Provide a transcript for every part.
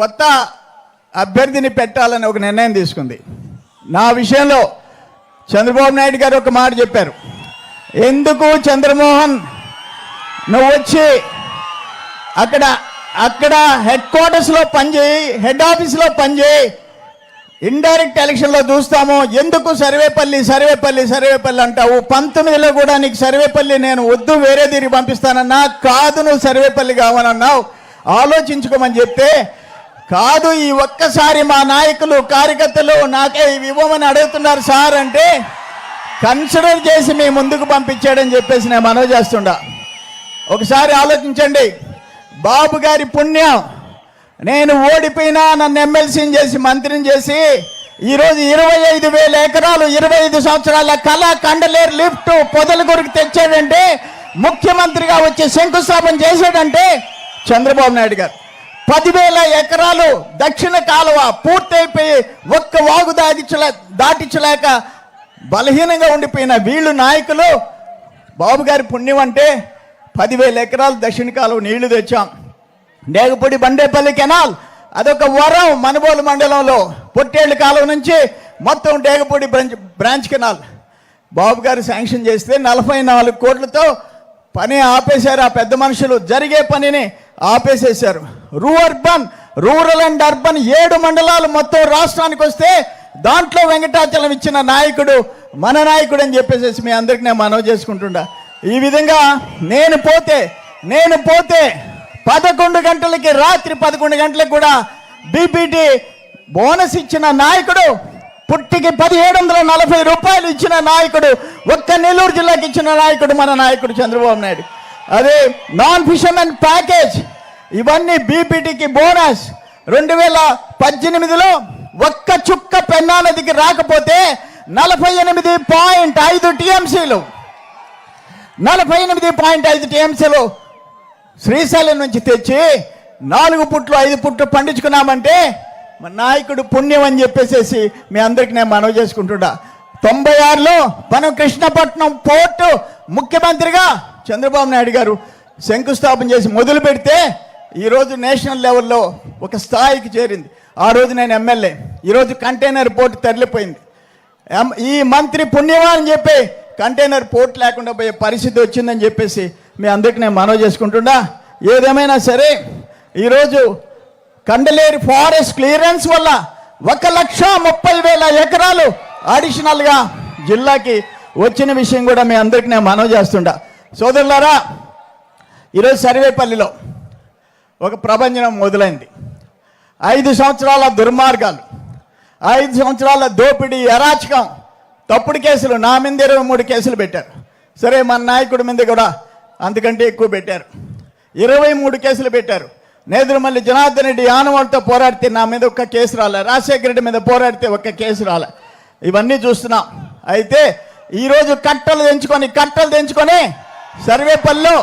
కొత్త అభ్యర్థిని పెట్టాలని ఒక నిర్ణయం తీసుకుంది. నా విషయంలో చంద్రబాబు నాయుడు గారు ఒక మాట చెప్పారు. ఎందుకు చంద్రమోహన్ నువ్వు వచ్చి అక్కడ అక్కడ హెడ్ క్వార్టర్స్లో పనిచేయి హెడ్ ఆఫీస్లో పనిచేయి ఇండైరెక్ట్ ఎలక్షన్లో చూస్తాము. ఎందుకు సర్వేపల్లి సర్వేపల్లి సర్వేపల్లి అంటావు? పంతొమ్మిదిలో కూడా నీకు సర్వేపల్లి నేను వద్దు వేరే తిరిగి పంపిస్తానన్నా. కాదు నువ్వు సర్వేపల్లి కావాలన్నావు. ఆలోచించుకోమని చెప్తే కాదు ఈ ఒక్కసారి మా నాయకులు కార్యకర్తలు నాకే ఇవి ఇవ్వమని అడుగుతున్నారు సార్ అంటే కన్సిడర్ చేసి మీ ముందుకు పంపించాడని చెప్పేసి నేను మనవి చేస్తుండా. ఒకసారి ఆలోచించండి. బాబు గారి పుణ్యం. నేను ఓడిపోయినా నన్ను ఎమ్మెల్సీని చేసి మంత్రిని చేసి ఈరోజు ఇరవై ఐదు వేల ఎకరాలు ఇరవై ఐదు సంవత్సరాల కళ కండలేరు లిఫ్ట్ పొదల కొరకు తెచ్చాడంటే ముఖ్యమంత్రిగా వచ్చి శంకుస్థాపన చేశాడంటే చంద్రబాబు నాయుడు గారు. పదివేల ఎకరాలు దక్షిణ కాలువ పూర్తయిపోయి ఒక్క వాగు దాటించలే దాటించలేక బలహీనంగా ఉండిపోయిన వీళ్ళు నాయకులు బాబు గారి పుణ్యం అంటే పదివేల ఎకరాలు దక్షిణ కాలువ నీళ్ళు తెచ్చాం. నేగపూడి బండేపల్లి కెనాల్ అదొక వరం మనబోలు మండలంలో పొట్టేళ్ళ కాలువ నుంచి మొత్తం Degapudi branch branch canal. Babu garu sanction చేస్తే నలభై నాలుగు కోట్లతో పని ఆపేశారు ఆ పెద్ద మనుషులు. జరిగే పనిని ఆపేసేశారు. రూ అర్బన్ రూరల్ అండ్ అర్బన్ ఏడు మండలాలు మొత్తం రాష్ట్రానికి వస్తే దాంట్లో వెంకటాచలం ఇచ్చిన నాయకుడు మన నాయకుడు అని చెప్పేసి మీ అందరికి నేను మనవి చేసుకుంటుండా. ఈ విధంగా నేను పోతే నేను పోతే పదకొండు గంటలకి రాత్రి పదకొండు గంటలకు కూడా బీపీటీ బోనస్ ఇచ్చిన నాయకుడు పుట్టికి పదిహేడు వందల నలభై రూపాయలు ఇచ్చిన నాయకుడు ఒక్క నెల్లూరు జిల్లాకి ఇచ్చిన నాయకుడు మన నాయకుడు చంద్రబాబు నాయుడు. అదే నాన్ ఫిషర్మెన్ ప్యాకేజ్ ఇవన్నీ బీపీటీకి బోనస్. రెండు వేల పద్దెనిమిదిలో ఒక్క చుక్క పెన్నా నదికి రాకపోతే నలభై ఎనిమిది పాయింట్ ఐదు టీఎంసీలు. నలభై ఎనిమిది పాయింట్ ఐదు టీఎంసీలు శ్రీశైలం నుంచి తెచ్చి నాలుగు పుట్లు ఐదు పుట్లు పండించుకున్నామంటే మా నాయకుడు పుణ్యం అని చెప్పేసేసి మీ అందరికి నేను మనవి చేసుకుంటున్నా. తొంభై ఆరులో మనం కృష్ణపట్నం పోర్టు ముఖ్యమంత్రిగా చంద్రబాబు నాయుడు గారు శంకుస్థాపన చేసి మొదలు పెడితే ఈరోజు నేషనల్ లెవెల్లో ఒక స్థాయికి చేరింది. ఆ రోజు నేను ఎమ్మెల్యే. ఈరోజు కంటైనర్ పోర్ట్ తరలిపోయింది. ఎం- ఈ మంత్రి పుణ్యమా అని చెప్పి కంటైనర్ పోర్ట్ లేకుండా పోయే పరిస్థితి వచ్చిందని చెప్పేసి మీ అందరికి నేను మనవి చేసుకుంటున్నా. ఏదేమైనా సరే ఈరోజు కండలేరు ఫారెస్ట్ క్లియరెన్స్ వల్ల ఒక లక్ష ముప్పై వేల ఎకరాలు అడిషనల్గా జిల్లాకి వచ్చిన విషయం కూడా మీ అందరికి నేను మనవి చేస్తుండా సోదరులారా ఈరోజు సర్వేపల్లిలో ఒక ప్రభంజనం మొదలైంది. ఐదు సంవత్సరాల దుర్మార్గాలు ఐదు సంవత్సరాల దోపిడీ అరాచకం. తప్పుడు కేసులు నా మీద ఇరవై మూడు కేసులు పెట్టారు. సరే మన నాయకుడి మీద కూడా అందుకంటే ఎక్కువ పెట్టారు. ఇరవై మూడు కేసులు పెట్టారు. నేదురుమల్లి జనార్దన్ రెడ్డి ఆనవాళ్ళతో పోరాడితే నా మీద ఒక్క కేసు రాలే. రాజశేఖర రెడ్డి మీద పోరాడితే ఒక్క కేసు రాలే. ఇవన్నీ చూస్తున్నాం. అయితే ఈరోజు కట్టలు తెంచుకొని కట్టలు తెంచుకొని సర్వేపల్లిలో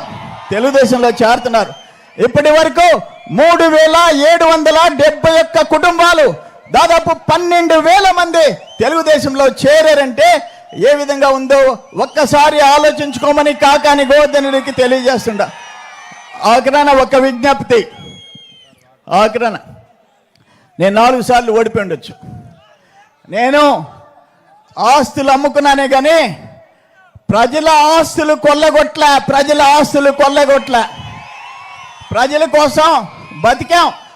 తెలుగుదేశంలో చేరుతున్నారు. ఇప్పటి వరకు మూడు వేల ఏడు వందల డెబ్బై ఒక్క కుటుంబాలు దాదాపు పన్నెండు వేల మంది తెలుగుదేశంలో చేరారంటే ఏ విధంగా ఉందో ఒక్కసారి ఆలోచించుకోమని కాకాని గోవర్ధనుడికి తెలియజేస్తుండ. ఆఖరాన ఒక విజ్ఞప్తి. ఆఖరాన నేను నాలుగు సార్లు ఓడిపోయి ఉండొచ్చు. నేను ఆస్తులు అమ్ముకున్నానే కానీ ప్రజల ఆస్తులు కొల్లగొట్ల ప్రజల ఆస్తులు కొల్లగొట్ల. ప్రజల కోసం బతికాం.